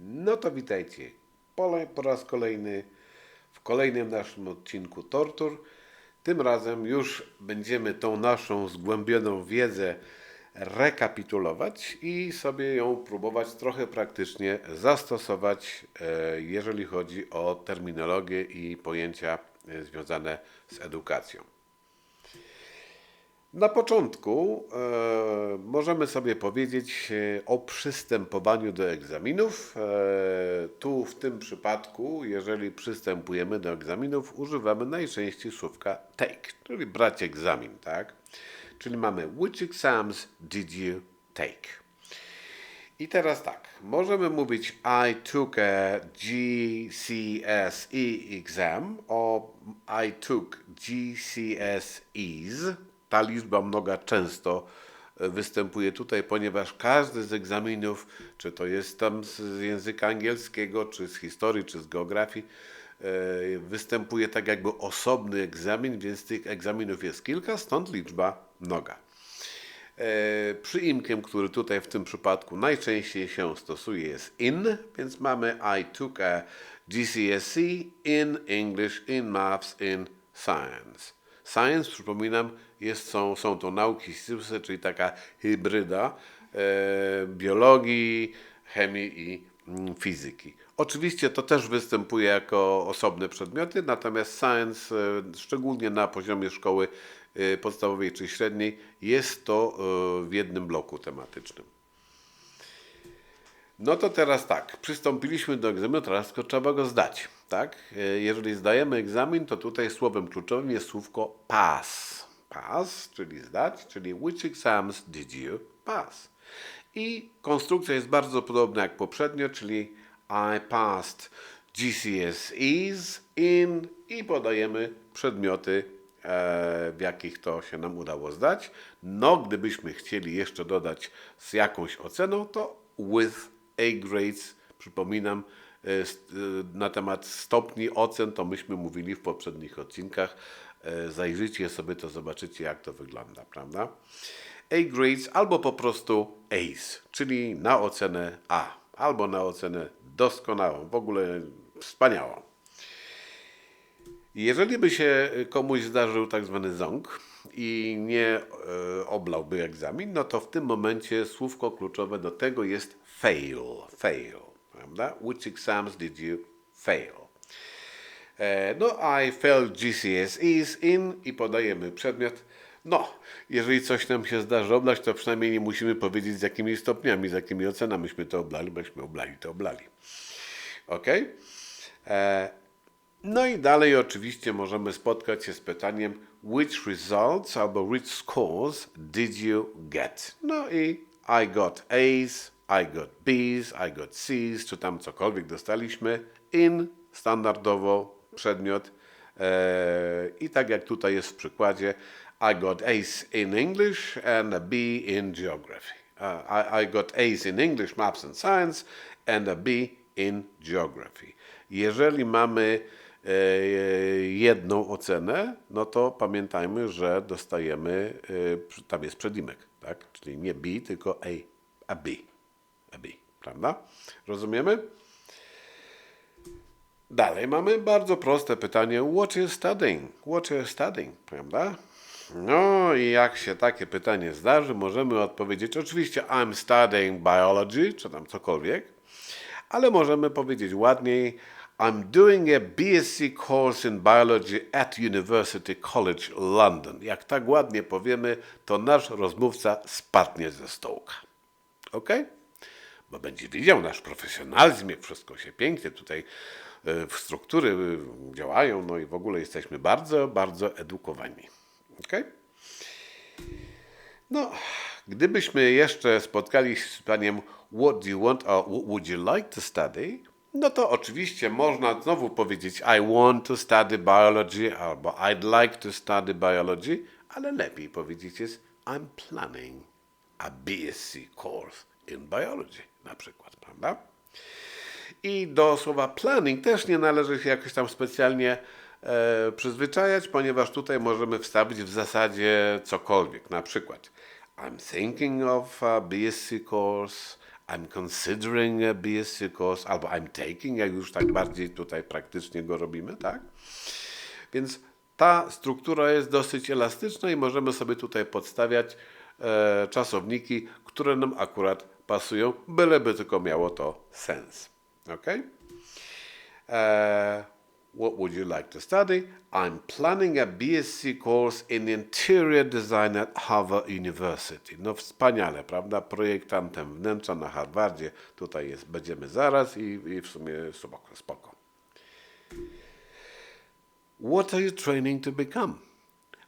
No to witajcie po, po raz kolejny w kolejnym naszym odcinku Tortur. Tym razem już będziemy tą naszą zgłębioną wiedzę rekapitulować i sobie ją próbować trochę praktycznie zastosować, e, jeżeli chodzi o terminologię i pojęcia e, związane z edukacją. Na początku e, możemy sobie powiedzieć e, o przystępowaniu do egzaminów. E, tu w tym przypadku, jeżeli przystępujemy do egzaminów, używamy najczęściej słówka take, czyli brać egzamin, tak? Czyli mamy which exams did you take? I teraz tak, możemy mówić I took a GCSE exam o I took GCSEs. Ta liczba mnoga często występuje tutaj, ponieważ każdy z egzaminów, czy to jest tam z języka angielskiego, czy z historii, czy z geografii, e, występuje tak jakby osobny egzamin, więc tych egzaminów jest kilka, stąd liczba mnoga. E, Przyimkiem, który tutaj w tym przypadku najczęściej się stosuje jest in, więc mamy I took a GCSE in English, in Maths, in Science. Science, przypominam, jest, są, są to nauki ścisłe, czyli taka hybryda e, biologii, chemii i mm, fizyki. Oczywiście to też występuje jako osobne przedmioty, natomiast science, e, szczególnie na poziomie szkoły e, podstawowej czy średniej, jest to e, w jednym bloku tematycznym. No to teraz tak, przystąpiliśmy do egzaminu, teraz tylko trzeba go zdać, tak? E, Jeżeli zdajemy egzamin, to tutaj słowem kluczowym jest słówko pass. Pass, czyli zdać, czyli which exams did you pass? I konstrukcja jest bardzo podobna jak poprzednio, czyli I passed GCSEs in i podajemy przedmioty, e, w jakich to się nam udało zdać. No, gdybyśmy chcieli jeszcze dodać z jakąś oceną, to with A grades, przypominam, e, e, na temat stopni ocen, to myśmy mówili w poprzednich odcinkach. E, Zajrzyjcie sobie, to zobaczycie, jak to wygląda, prawda? A grades albo po prostu ACE, czyli na ocenę A, albo na ocenę doskonałą, w ogóle wspaniałą. Jeżeli by się komuś zdarzył tak zwany ząg i nie e, oblałby egzamin, no to w tym momencie słówko kluczowe do tego jest fail. Fail, prawda? Which exams did you fail? E, no, I failed GCSEs in i podajemy przedmiot. No, jeżeli coś nam się zdarzy oblać, to przynajmniej nie musimy powiedzieć z jakimi stopniami, z jakimi ocenamiśmy to oblali, bośmy oblali to oblali. Ok? No i dalej oczywiście możemy spotkać się z pytaniem which results albo which scores did you get? No i I got A's, I got B's, I got C's, czy tam cokolwiek dostaliśmy in standardowo przedmiot. E, I tak jak tutaj jest w przykładzie, I got A's in English and a B in geography. Uh, I, I got A's in English, Maths and Science and a B in geography. Jeżeli mamy jedną ocenę, no to pamiętajmy, że dostajemy, e, tam jest przedimek, tak? Czyli nie B, tylko A, a B. A B, prawda? Rozumiemy? Dalej mamy bardzo proste pytanie. What you studying? What you studying? Prawda? No i jak się takie pytanie zdarzy, możemy odpowiedzieć oczywiście I'm studying biology, czy tam cokolwiek, ale możemy powiedzieć ładniej I'm doing a BSc course in biology at University College London. Jak tak ładnie powiemy, to nasz rozmówca spadnie ze stołka. Ok? Bo będzie widział nasz profesjonalizm, jak wszystko się pięknie tutaj e, w struktury e, działają, no i w ogóle jesteśmy bardzo, bardzo edukowani. Ok? No, gdybyśmy jeszcze spotkali się z pytaniem What do you want or would you like to study? No to oczywiście można znowu powiedzieć I want to study biology albo I'd like to study biology, ale lepiej powiedzieć jest I'm planning a BSc course in biology na przykład, prawda? I do słowa planning też nie należy się jakoś tam specjalnie e, przyzwyczajać, ponieważ tutaj możemy wstawić w zasadzie cokolwiek. Na przykład I'm thinking of a BSc course, I'm considering a BSc course, albo I'm taking, jak już tak bardziej tutaj praktycznie go robimy, tak? Więc ta struktura jest dosyć elastyczna i możemy sobie tutaj podstawiać e, czasowniki, które nam akurat pasują, byleby tylko miało to sens. Ok? E, what would you like to study? I'm planning a BSc course in interior design at Harvard University. No wspaniale, prawda? Projektantem wnętrza na Harvardzie. Tutaj jest, będziemy zaraz i, i w sumie spoko. spoko. What are you training to become?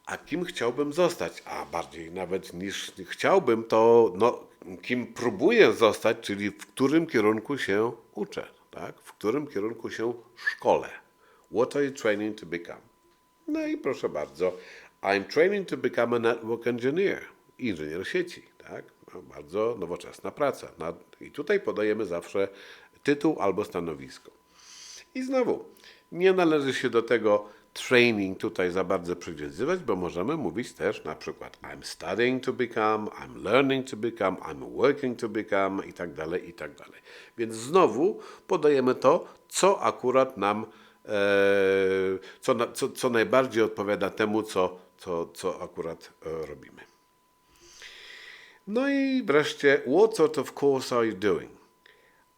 A kim chciałbym zostać? A bardziej nawet niż chciałbym, to no, kim próbuję zostać, czyli w którym kierunku się uczę, tak? W którym kierunku się szkole. What are you training to become? No i proszę bardzo, I'm training to become a network engineer, inżynier sieci, tak? No, bardzo nowoczesna praca. Na- I tutaj podajemy zawsze tytuł albo stanowisko. I znowu, nie należy się do tego training tutaj za bardzo przywiązywać, bo możemy mówić też na przykład I'm studying to become, I'm learning to become, I'm working to become i tak dalej, i tak dalej. Więc znowu podajemy to, co akurat nam, co, na, co, co najbardziej odpowiada temu, co, co, co akurat e, robimy. No i wreszcie, what sort of course are you doing?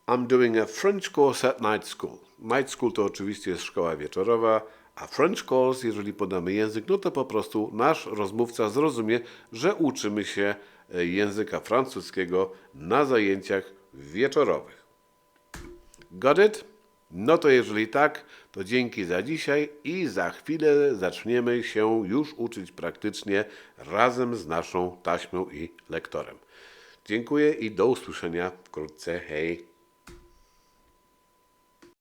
I'm doing a French course at night school. Night school to oczywiście jest szkoła wieczorowa, a French course, jeżeli podamy język, no to po prostu nasz rozmówca zrozumie, że uczymy się e, języka francuskiego na zajęciach wieczorowych. Got it? No to jeżeli tak, to dzięki za dzisiaj i za chwilę zaczniemy się już uczyć praktycznie razem z naszą taśmą i lektorem. Dziękuję i do usłyszenia wkrótce. Hej!